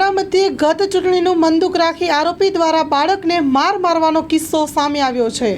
ખાવડા મધ્યે ગત ચૂંટણીનું મંદુક રાખી આરોપી દ્વારા બાળકને માર મારવાનો કિસ્સો સામે આવ્યો છે.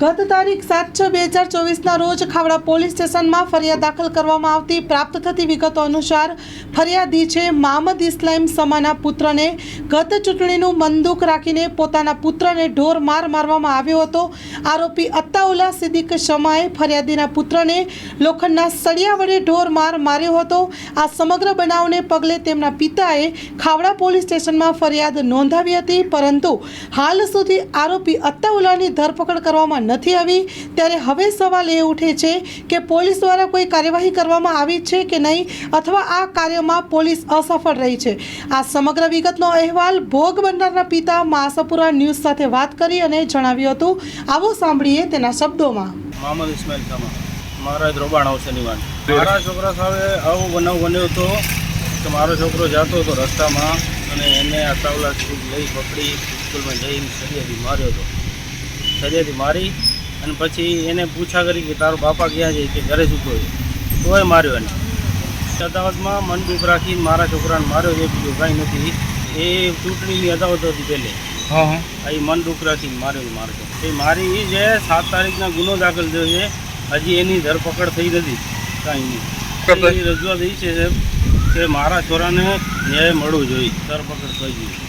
ગત તારીખ સાત છ બે હજાર ચોવીસના રોજ ખાવડા પોલીસ સ્ટેશનમાં ફરિયાદ દાખલ કરવામાં આવતી, પ્રાપ્ત થતી વિગતો અનુસાર ફરિયાદી છે મહમદ ઇસ્લામ સમાના પુત્રને ગત ચૂંટણીનું બંદૂક રાખીને પોતાના પુત્રને ઢોર માર મારવામાં આવ્યો હતો. આરોપી અત્તાઉલ્લા સિદ્દીક શમાએ ફરિયાદીના પુત્રને લોખંડના સળિયા વડે ઢોર માર માર્યો હતો. આ સમગ્ર બનાવને પગલે તેમના પિતાએ ખાવડા પોલીસ સ્ટેશનમાં ફરિયાદ નોંધાવી હતી, પરંતુ હાલ સુધી આરોપી અત્તાઉલ્લાની ધરપકડ કરવામાં નથી આવી, ત્યારે હવે સવાલ એ ઉઠે છે કે પોલીસ દ્વારા કોઈ કાર્યવાહી કરવામાં આવી છે કે નહીં અથવા આ કાર્યમાં પોલીસ અસફળ રહી છે? આ સમગ્ર વિગતનો અહેવાલ ભોગ બનનારના પિતા માસપુરા ન્યૂઝ સાથે વાત કરી અને જણાવ્યું હતું. આવો સાંભળીએ તેના શબ્દોમાં. મોહમ્મદ ઇસ્માઇલ સામા મહારાજ રોબાણ આવશે નિવાન મારા છોકરા સામે આવો બનાવ બન્યો હતો કે મારો છોકરો જતો હતો રસ્તામાં અને એને આ તાવલા લઈ પકડી સ્કૂલમાં જઈને સરિયાથી માર્યો હતો સરિયાથી મારી અને પછી એને પૂછા કરી કે તારો બાપા ક્યાં છે કે ઘરે સૂતો છે. તોય માર્યો એને. અદાવતમાં મન દુઃખ રાખીને મારા છોકરાને માર્યો છે બીજું કાંઈ નથી. એ ચૂંટણીની અદાવત હતી પહેલે. હા એ મન દુઃખ રાખીને માર્યો છે મારે એ મારી એ છે સાત તારીખના ગુનો દાખલ થયો છે. હજી એની ધરપકડ થઈ નથી. કાંઈ નહીં. રજૂઆત એ છે કે મારા છોરાને ન્યાય મળવો જોઈએ. ધરપકડ થઈ જોઈએ